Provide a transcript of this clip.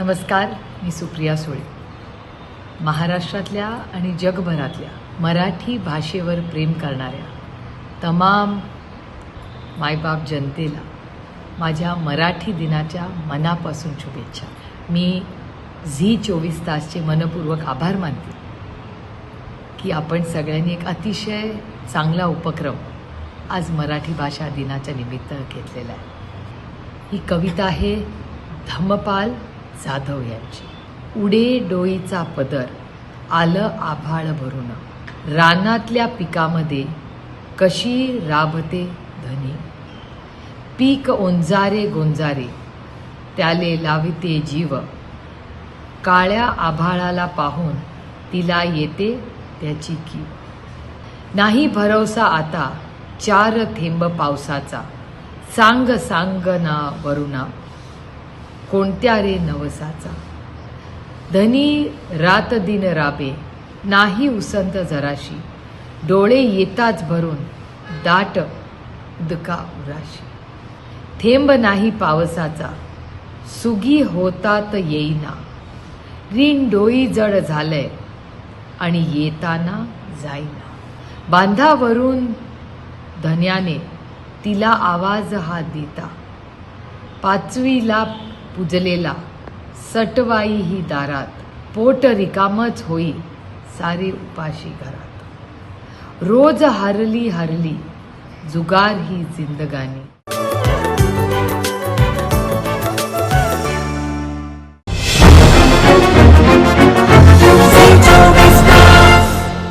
नमस्कार मी सुप्रिया सुळे. महाराष्ट्रातल्या आणि जगभरातल्या मराठी भाषेवर प्रेम करणाऱ्या तमाम मायबाप जनतेला माझ्या मराठी दिनाच्या मनापासून शुभेच्छा. मी झी चोवीस तासचे मनपूर्वक आभार मानते की आपण सगळ्यांनी एक अतिशय चांगला उपक्रम आज मराठी भाषा दिनाच्या निमित्त घेतलेला आहे. ही कविता आहे धम्मपाल जाधव यांची. उडे डोईचा पदर आलं आभाळ भरून. रानातल्या पिकामध्ये कशी राबते धनी? पीक ओंजारे गोंजारे त्याले लाविते जीव. काळ्या आभाळाला पाहून तिला येते त्याची की नाही भरवसा आता चार थेंब पावसाचा. सांग सांग ना वरुणा. कोणत्या रे नवसाचा? धनी रात दिन राबे नाही उसंत जराशी. डोळे येताच भरून दाट दका उराशी. थेंब नाही पावसाचा सुगी होतात येईना. रीण डोई जड झालंय आणि येताना जाईना. बांधावरून धन्याने तिला आवाज हा देता. पाचवीला पुजलेला. सटवाई ही दारात. पोट रिकामच होई. सारे उपाशी घरात. रोज हरली हरली. जुगार ही जिंदगानी.